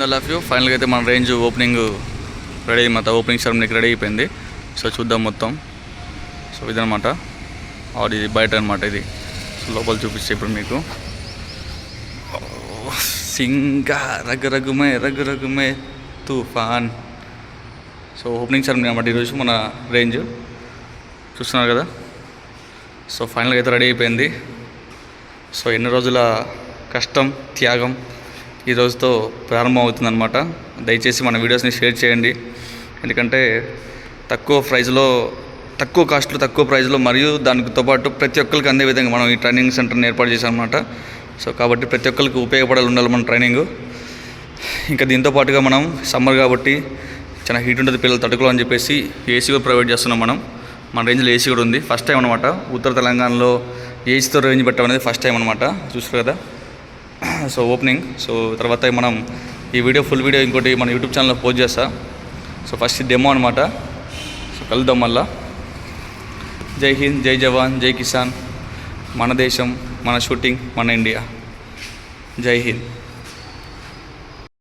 Love you ఫైనల్గా అయితే మన రేంజ్ ఓపెనింగ్ రెడీ మొత్తం ఓపెనింగ్ సెరమనీకి రెడీ అయిపోయింది. సో చూద్దాం మొత్తం. సో ఇదనమాట ఆడి బయట అనమాట ఇది. సో లోపల చూపిస్తే ఇప్పుడు మీకు. సింగా రగ్గు రగ్గుమే రగ్గు రగ్గుమే తుఫాన్. సో ఓపెనింగ్ సెరమనీ అనమాట ఈరోజు మన రేంజ్ చూస్తున్నారు కదా? సో ఫైనల్గా అయితే రెడీ అయిపోయింది. సో ఎన్ని రోజుల కష్టం త్యాగం? ఈ రోజుతో ప్రారంభం అవుతుందన్నమాట దయచేసి మన వీడియోస్ని షేర్ చేయండి. ఎందుకంటే తక్కువ ప్రైస్లో తక్కువ కాస్ట్లో తక్కువ ప్రైస్లో మరియు దానితో పాటు ప్రతి ఒక్కరికి అందే విధంగా మనం ఈ ట్రైనింగ్ సెంటర్ని ఏర్పాటు చేశామన్నమాట. సో కాబట్టి ప్రతి ఒక్కరికి ఉపయోగపడాలి ఉండాలి మన ట్రైనింగ్. ఇంకా దీంతో పాటుగా మనం సమ్మర్ కాబట్టి చాలా హీట్ ఉంటుంది పిల్లలు తట్టుకోవాలని చెప్పేసి ఏసీ కూడా ప్రొవైడ్ చేస్తున్నాం మనం. మన రేంజ్లో ఏసీ కూడా ఉంది. ఫస్ట్ టైం అనమాట ఉత్తర తెలంగాణలో ఏసీతో రేంజ్ పెట్టడం అనేది ఫస్ట్ టైం అనమాట చూసారు కదా? So opening. సో తర్వాత మనం ఈ వీడియో ఫుల్ వీడియో ఇంకోటి మన యూట్యూబ్ ఛానల్లో పోస్ట్ చేస్తా. సో ఫస్ట్ డెమో అనమాట సో కలుద్దాం మళ్ళా. జై హింద్ జై జవాన్ జై కిసాన్. మన దేశం మన షూటింగ్ మన ఇండియా. జై హింద్.